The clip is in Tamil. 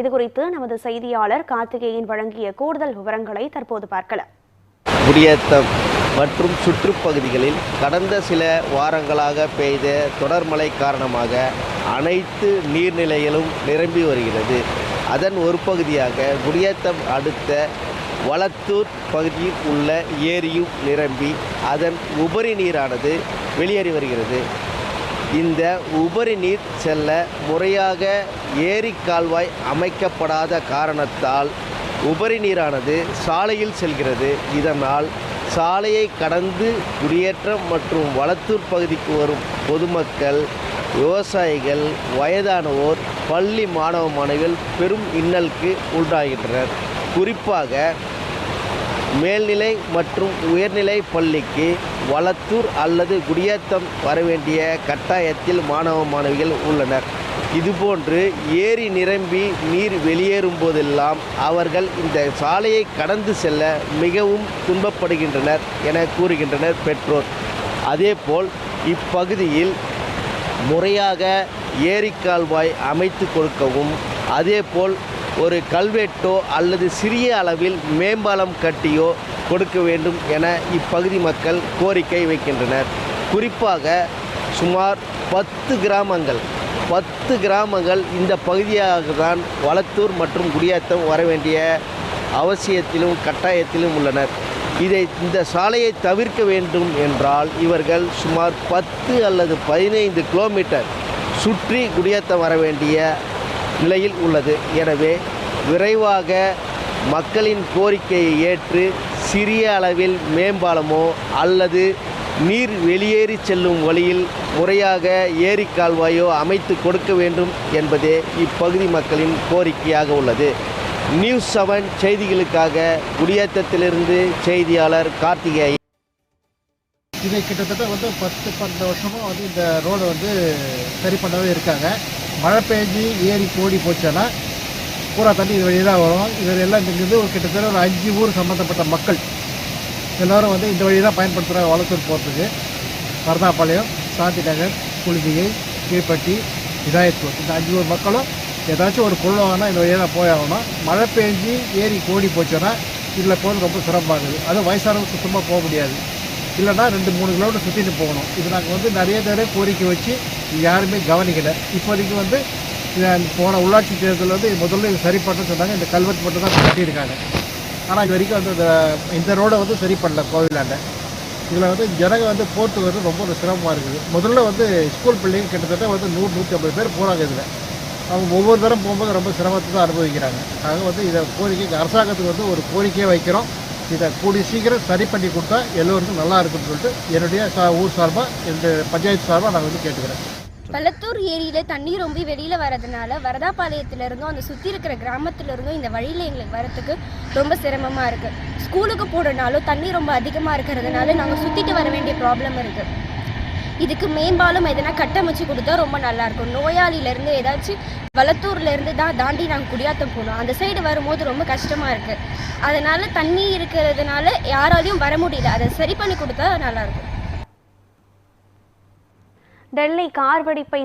இதுகுறித்து நமது செய்தியாளர் கார்த்திகேயன் வழங்கிய கூடுதல் விவரங்களை தற்போது பார்க்கலாம். குடியேத்தம் மற்றும் சுற்றுப்பகுதிகளில் கடந்த சில வாரங்களாக பெய்த தொடர் மழை காரணமாக அனைத்து நீர்நிலைகளும் நிரம்பி வருகிறது. அதன் ஒரு பகுதியாக குடியேத்தம் அடுத்த வளத்தூர் பகுதியில் உள்ள ஏரியும் நிரம்பி அதன் உபரி நீரானது வெளியேறி வருகிறது. இந்த உபரி நீர் செல்ல முறையாக ஏரி கால்வாய் அமைக்கப்படாத காரணத்தால் உபரி நீரானது சாலையில் செல்கிறது. இதனால் சாலையை கடந்து குடியேற்றம் மற்றும் வளத்தூர் பகுதிக்கு வரும் பொதுமக்கள் விவசாயிகள் வயதானவோர் பள்ளி மாணவ மாணவிகள் பெரும் இன்னலுக்கு உண்டாகின்றனர் குறிப்பாக மேல்நிலை மற்றும் உயர்நிலை பள்ளிக்கு வளத்தூர் அல்லது குடியேத்தம் வரவேண்டிய கட்டாயத்தில் மாணவ மாணவிகள் உள்ளனர். இதுபோன்று ஏரி நிரம்பி நீர் வெளியேறும் போதெல்லாம் அவர்கள் இந்த சாலையை கடந்து செல்ல மிகவும் துன்பப்படுகின்றனர் என கூறுகின்றனர் பெற்றோர். அதேபோல் இப்பகுதியில் முறையாக ஏரி கால்வாய் அமைத்து கொடுக்கவும் அதேபோல் ஒரு கல்வெட்டோ அல்லது சிறிய அளவில் மேம்பாலம் கட்டியோ கொடுக்க வேண்டும் என இப்பகுதி மக்கள் கோரிக்கை வைக்கின்றனர். குறிப்பாக சுமார் பத்து கிராமங்கள் பத்து கிராமங்கள் இந்த பகுதியாக தான் வளத்தூர் மற்றும் குடியாத்தம் வர வேண்டிய அவசியத்திலும் கட்டாயத்திலும் உள்ளனர். இதை இந்த சாலையை தவிர்க்க வேண்டும் என்றால் இவர்கள் சுமார் பத்து அல்லது பதினைந்து கிலோமீட்டர் சுற்றி குடியாத்தம் வர வேண்டிய நிலையில் உள்ளது. எனவே விரைவாக மக்களின் கோரிக்கையை ஏற்று சிறிய அளவில் மேம்பாலமோ அல்லது நீர் வெளியேறி செல்லும் வழியில் முறையாக ஏரி கால்வாயோ அமைத்து கொடுக்க வேண்டும் என்பதே இப்பகுதி மக்களின் கோரிக்கையாக உள்ளது. நியூஸ் செவன் செய்திகளுக்காக குடியேற்றத்திலிருந்து செய்தியாளர் கார்த்திகேயன். இது கிட்டத்தட்ட வந்து பத்து பன்னெண்டு வருஷமாக வந்து இந்த ரோடு வந்து சரி பண்ணவே இருக்காங்க. மழை பெஞ்சு ஏரி கோடி போச்சுன்னா பூரா தண்ணி இது வழி தான் வரும். இது எல்லாம் இங்கிருந்து ஒரு கிட்டத்தட்ட ஒரு அஞ்சு ஊர் சம்மந்தப்பட்ட மக்கள் எல்லோரும் வந்து இந்த வழி தான் பயன்படுத்துகிறாங்க வளத்தூர் போகிறதுக்கு வரதாப்பாளையம் சாந்தி நகர் குளிதிகை கீழ்பட்டி இதாயத்தூர் இந்த அஞ்சு ஊர் மக்களும் ஏதாச்சும் ஒரு பொருள் வாங்கினா இந்த வழியாக தான் போயாகணும் மழை பெஞ்சு ஏரி கோடி போச்சுன்னா இதில் போகிறது ரொம்ப சிரமமாகுது. அதுவும் வயசானவங்க சுத்தமாக போக முடியாது. இல்லைன்னா ரெண்டு மூணு கிலோமீட்டர் சுற்றிட்டு போகணும். இது நாங்கள் வந்து நிறைய தடவை கோரிக்கை வச்சு யாருமே கவனிக்கலை. இப்போதைக்கு வந்து போன உள்ளாட்சி தேர்தலில் வந்து முதல்ல இது சரி பண்ண சொன்னாங்க. இந்த கல்வெட்டு மட்டும் தான் கட்டியிருக்காங்க. ஆனால் இது வரைக்கும் வந்து இந்த இந்த ரோடை வந்து சரி பண்ணல கோவிலாண்ட. இதில் வந்து ஜனங்க வந்து போட்டு வந்து ரொம்ப ஒரு சிரமமாக இருக்குது. முதல்ல வந்து ஸ்கூல் பிள்ளைங்க கிட்டத்தட்ட வந்து நூறு நூற்றி ஐம்பது பேர் போகிறாங்க இதில். அவங்க ஒவ்வொரு தரம் போகும்போது ரொம்ப சிரமத்தை தான் அனுபவிக்கிறாங்க. நாங்கள் வந்து இதை கோரிக்கைக்கு அரசாங்கத்துக்கு வந்து ஒரு கோரிக்கையை வைக்கிறோம். இதை கூடிய சீக்கிரம் சரி பண்ணி கொடுத்தா எல்லோருக்கும் நல்லா இருக்குன்னு சொல்லிட்டு என்னுடைய சா- ஊர் சார்பாக என்னுடைய பஞ்சாயத்து சார்பாக நான் வந்து கேட்டுக்கிறேன். பள்ளத்தூர் ஏரியில் தண்ணி ரொம்ப வெளியில் வரதுனால வரதாபாளையத்துல இருந்தும் அந்த சுற்றி இருக்கிற கிராமத்துலேருந்தும் இந்த வழியில் எங்களுக்கு வரத்துக்கு ரொம்ப சிரமமாக இருக்குது ஸ்கூலுக்கு போடுறனாலும் தண்ணி ரொம்ப அதிகமாக இருக்கிறதுனால நாங்கள் சுற்றிட்டு வர வேண்டிய ப்ராப்ளம் இருக்குது இதுக்கு மேம்பாலும் எதனா கட்டமைச்சு கொடுத்தா ரொம்ப நல்லாயிருக்கும். நோயாளியிலேருந்து ஏதாச்சும் வளத்தூர்லேருந்து தான் தாண்டி நாங்கள் குடியாத்தம் போகணும் அந்த சைடு வரும்போது ரொம்ப கஷ்டமாக இருக்குது அதனால் தண்ணி இருக்கிறதுனால யாராலையும் வர முடியல. அதை சரி பண்ணி கொடுத்தா நல்லாயிருக்கும். டெல்லி கார் வெடிப்பை